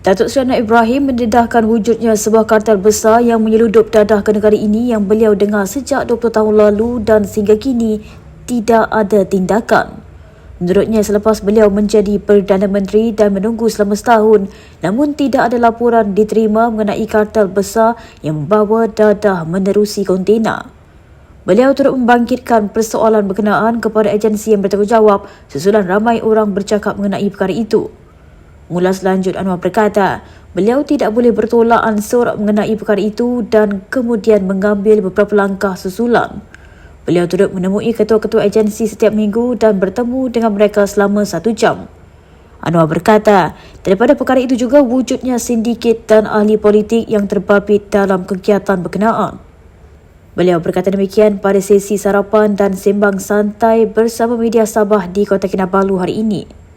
Datuk Seri Anwar Ibrahim mendedahkan wujudnya sebuah kartel besar yang menyeludup dadah ke negara ini yang beliau dengar sejak 20 tahun lalu dan sehingga kini tidak ada tindakan. Menurutnya selepas beliau menjadi Perdana Menteri dan menunggu selama setahun namun tidak ada laporan diterima mengenai kartel besar yang membawa dadah menerusi kontena. Beliau turut membangkitkan persoalan berkenaan kepada agensi yang bertanggungjawab susulan ramai orang bercakap mengenai perkara itu. Mulas lanjut Anwar berkata, beliau tidak boleh bertolak ansur mengenai perkara itu dan kemudian mengambil beberapa langkah susulan. Beliau turut menemui ketua-ketua agensi setiap minggu dan bertemu dengan mereka selama satu jam. Anwar berkata, daripada perkara itu juga wujudnya sindiket dan ahli politik yang terbabit dalam kegiatan berkenaan. Beliau berkata demikian pada sesi sarapan dan sembang santai bersama media Sabah di Kota Kinabalu hari ini.